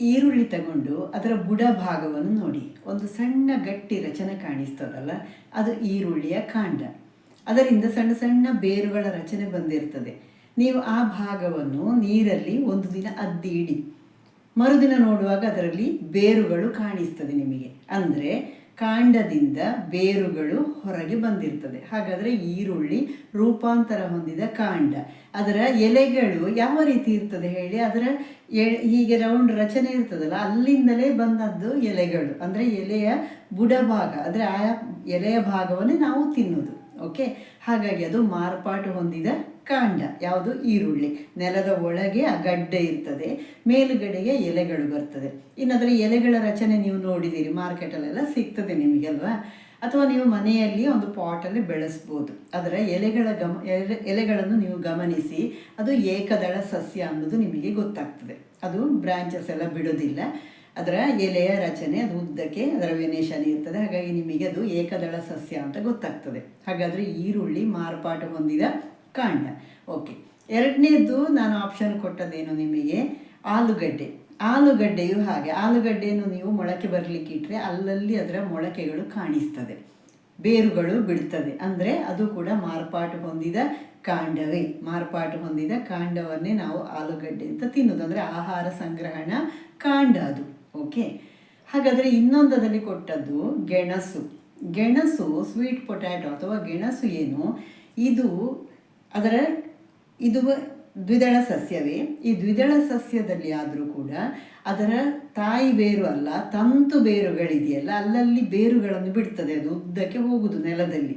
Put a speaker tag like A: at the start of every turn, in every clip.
A: ಈರುಳ್ಳಿ ತಗೊಂಡು ಅದರ ಬುಡ ಭಾಗವನ್ನು ನೋಡಿ. ಒಂದು ಸಣ್ಣ ಗಟ್ಟಿ ರಚನೆ ಕಾಣಿಸ್ತದಲ್ಲ? ಅದು ಈರುಳ್ಳಿಯ ಕಾಂಡ. ಅದರಿಂದ ಸಣ್ಣ ಸಣ್ಣ ಬೇರುಗಳ ರಚನೆ ಬಂದಿರ್ತದೆ. ನೀವು ಆ ಭಾಗವನ್ನು ನೀರಲ್ಲಿ ಒಂದು ದಿನ ಅದ್ದಿ ಇಡಿ ಮರುದಿನ ನೋಡುವಾಗ ಅದರಲ್ಲಿ ಬೇರುಗಳು ಕಾಣಿಸ್ತದೆ ನಿಮಗೆ. ಅಂದರೆ ಕಾಂಡದಿಂದ ಬೇರುಗಳು ಹೊರಗೆ ಬಂದಿರ್ತದೆ. ಹಾಗಾದರೆ ಈರುಳ್ಳಿ ರೂಪಾಂತರ ಹೊಂದಿದ ಕಾಂಡ. ಅದರ ಎಲೆಗಳು ಯಾವ ರೀತಿ ಇರ್ತದೆ ಹೇಳಿ? ಅದರ ಎ- ಹೀಗೆ ರೌಂಡ್ ರಚನೆ ಇರ್ತದಲ್ಲ, ಅಲ್ಲಿಂದಲೇ ಬಂದದ್ದು ಎಲೆಗಳು. ಅಂದರೆ ಎಲೆಯ ಬುಡಭಾಗ, ಅಂದರೆ ಆ ಎಲೆಯ ಭಾಗವನ್ನೇ ನಾವು ತಿನ್ನೋದು. ಓಕೆ ಹಾಗಾಗಿ ಅದು ಮಾರ್ಪಾಟು ಹೊಂದಿದ ಕಾಂಡ, ಯಾವುದು? ಈರುಳ್ಳಿ. ನೆಲದ ಒಳಗೆ ಆ ಗಡ್ಡೆ ಇರ್ತದೆ, ಮೇಲುಗಡೆಗೆ ಎಲೆಗಳು ಬರ್ತದೆ. ಇನ್ನು ಅದರ ಎಲೆಗಳ ರಚನೆ ನೀವು ನೋಡಿದ್ದೀರಿ, ಮಾರ್ಕೆಟಲ್ಲೆಲ್ಲ ಸಿಗ್ತದೆ ನಿಮಗಲ್ವಾ ಅಥವಾ ನೀವು ಮನೆಯಲ್ಲಿ ಒಂದು ಪಾಟಲ್ಲಿ ಬೆಳೆಸ್ಬೋದು. ಅದರ ಎಲೆಗಳ ಗಮ, ಎಲೆ, ಎಲೆಗಳನ್ನು ನೀವು ಗಮನಿಸಿ, ಅದು ಏಕದಳ ಸಸ್ಯ ಅನ್ನೋದು ನಿಮಗೆ ಗೊತ್ತಾಗ್ತದೆ. ಅದು ಬ್ರಾಂಚಸ್ ಎಲ್ಲ ಬಿಡೋದಿಲ್ಲ. ಅದರ ಎಲೆಯ ರಚನೆ, ಅದು ಉದ್ದಕ್ಕೆ, ಅದರ ವೆನೇಷನ್ ಇರ್ತದೆ. ಹಾಗಾಗಿ ನಿಮಗೆ ಅದು ಏಕದಳ ಸಸ್ಯ ಅಂತ ಗೊತ್ತಾಗ್ತದೆ. ಹಾಗಾದರೆ ಈರುಳ್ಳಿ ಮಾರ್ಪಾಟು ಹೊಂದಿದ ಕಾಂಡ ಓಕೆ ಎರಡನೇದು ನಾನು ಆಪ್ಷನ್ ಕೊಟ್ಟದ್ದೇನು ನಿಮಗೆ? ಆಲೂಗಡ್ಡೆ. ಆಲೂಗಡ್ಡೆಯು ಹಾಗೆ. ಆಲೂಗಡ್ಡೆಯನ್ನು ನೀವು ಮೊಳಕೆ ಬರಲಿಕ್ಕೆ ಇಟ್ಟರೆ ಅಲ್ಲಲ್ಲಿ ಅದರ ಮೊಳಕೆಗಳು ಕಾಣಿಸ್ತದೆ. ಬೇರುಗಳು ಬಿಡ್ತದೆ. ಅಂದರೆ ಅದು ಕೂಡ ಮಾರ್ಪಾಟು ಹೊಂದಿದ ಕಾಂಡವೇ. ಮಾರ್ಪಾಟು ಹೊಂದಿದ ಕಾಂಡವನ್ನೇ ನಾವು ಆಲೂಗಡ್ಡೆ ಅಂತ ತಿನ್ನೋದು. ಅಂದರೆ ಆಹಾರ ಸಂಗ್ರಹಣ ಕಾಂಡ ಅದು. ಓಕೆ ಹಾಗಾದರೆ ಇನ್ನೊಂದರಲ್ಲಿ ಕೊಟ್ಟದ್ದು ಗೆಣಸು. ಗೆಣಸು ಸ್ವೀಟ್ ಪೊಟ್ಯಾಟೊ ಅಥವಾ ಗೆಣಸು ಏನು? ಇದು ಅದರ ಇದು ದ್ವಿದಳ ಸಸ್ಯವೇ. ಈ ದ್ವಿದಳ ಸಸ್ಯದಲ್ಲಿ ಆದರೂ ಕೂಡ ಅದರ ತಾಯಿ ಬೇರು ಅಲ್ಲ, ತಂತು ಬೇರುಗಳಿದೆಯಲ್ಲ, ಅಲ್ಲಲ್ಲಿ ಬೇರುಗಳನ್ನು ಬಿಡ್ತದೆ. ಅದು ಉದ್ದಕ್ಕೆ ಹೋಗುದು ನೆಲದಲ್ಲಿ.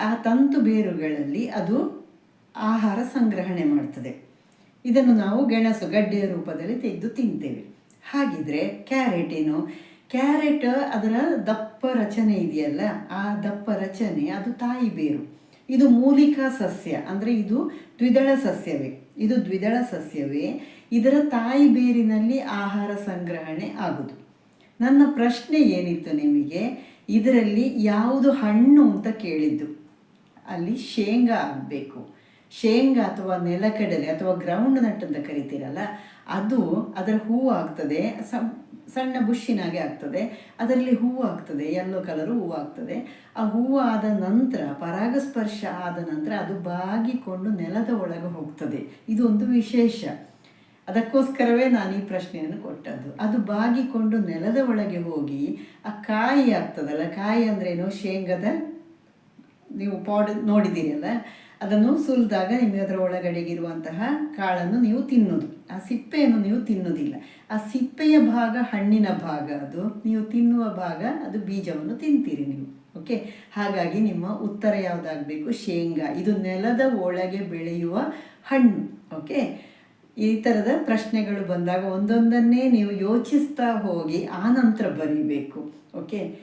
A: ಆ ತಂತು ಬೇರುಗಳಲ್ಲಿ ಅದು ಆಹಾರ ಸಂಗ್ರಹಣೆ ಮಾಡ್ತದೆ. ಇದನ್ನು ನಾವು ಗೆಣಸು ಗಡ್ಡೆಯ ರೂಪದಲ್ಲಿ ತೆಗೆದು ತಿಂತೇವೆ. ಹಾಗಿದ್ರೆ ಕ್ಯಾರೆಟ್ ಏನು? ಕ್ಯಾರೆಟ್ ಅದರ ದಪ್ಪ ರಚನೆ ಇದೆಯಲ್ಲ, ಆ ದಪ್ಪ ರಚನೆ ಅದು ತಾಯಿ ಬೇರು. ಇದು ಮೂಲಿಕಾ ಸಸ್ಯ, ಅಂದರೆ ಇದು ದ್ವಿದಳ ಸಸ್ಯವೇ. ಇದು ದ್ವಿದಳ ಸಸ್ಯವೇ. ಇದರ ತಾಯಿ ಬೇರಿನಲ್ಲಿ ಆಹಾರ ಸಂಗ್ರಹಣೆ ಆಗುದು. ನನ್ನ ಪ್ರಶ್ನೆ ಏನಿತ್ತು ನಿಮಗೆ? ಇದರಲ್ಲಿ ಯಾವುದು ಹಣ್ಣು ಅಂತ ಕೇಳಿದ್ದು. ಅಲ್ಲಿ ಶೇಂಗಾ ಆಗಬೇಕು. ಶೇಂಗಾ ಅಥವಾ ನೆಲಕಡಲೆ ಅಥವಾ ಗ್ರೌಂಡ್ ನಟ್ ಅಂತ ಕರಿತೀರಲ್ಲ, ಅದು ಅದರ ಹೂವು ಆಗ್ತದೆ ಸಣ್ಣ ಬುಷ್ಷಿನಾಗೆ ಆಗ್ತದೆ, ಅದರಲ್ಲಿ ಹೂವು ಆಗ್ತದೆ ಯೆಲ್ಲೋ ಕಲರು ಹೂವು ಆಗ್ತದೆ. ಆ ಹೂವು ಆದ ನಂತರ, ಪರಾಗಸ್ಪರ್ಶ ಆದ ನಂತರ ಅದು ಬಾಗಿಕೊಂಡು ನೆಲದ ಒಳಗೆ ಹೋಗ್ತದೆ. ಇದು ಒಂದು ವಿಶೇಷ. ಅದಕ್ಕೋಸ್ಕರವೇ ನಾನು ಈ ಪ್ರಶ್ನೆಯನ್ನು ಕೊಟ್ಟದ್ದು. ಅದು ಬಾಗಿಕೊಂಡು ನೆಲದ ಒಳಗೆ ಹೋಗಿ, ಆ ಕಾಯಿ ಆಗ್ತದಲ್ಲ, ಕಾಯಿ ಅಂದ್ರೇನು? ಶೇಂಗದ? ನೀವು ಪಾಡ್ ನೋಡಿದ್ದೀರಲ್ಲ ಅದನ್ನು ಸುಲಿದಾಗ ನಿಮಗೆ ಅದರ ಒಳಗಡೆಗಿರುವಂತಹ ಕಾಳನ್ನು ನೀವು ತಿನ್ನೋದು. ಆ ಸಿಪ್ಪೆಯನ್ನು ನೀವು ತಿನ್ನೋದಿಲ್ಲ. ಆ ಸಿಪ್ಪೆಯ ಭಾಗ ಹಣ್ಣಿನ ಭಾಗ ಅದು. ನೀವು ತಿನ್ನುವ ಭಾಗ ಅದು ಬೀಜವನ್ನು ತಿಂತೀರಿ ನೀವು. ಓಕೆ? ಹಾಗಾಗಿ ನಿಮ್ಮ ಉತ್ತರ ಯಾವುದಾಗಬೇಕು? ಶೇಂಗಾ. ಇದು ನೆಲದ ಒಳಗೆ ಬೆಳೆಯುವ ಹಣ್ಣು. ಓಕೆ? ಈ ಥರದ ಪ್ರಶ್ನೆಗಳು ಬಂದಾಗ ಒಂದೊಂದನ್ನೇ ನೀವು ಯೋಚಿಸ್ತಾ ಹೋಗಿ ಆ ನಂತರ ಬರೀಬೇಕು. ಓಕೆ?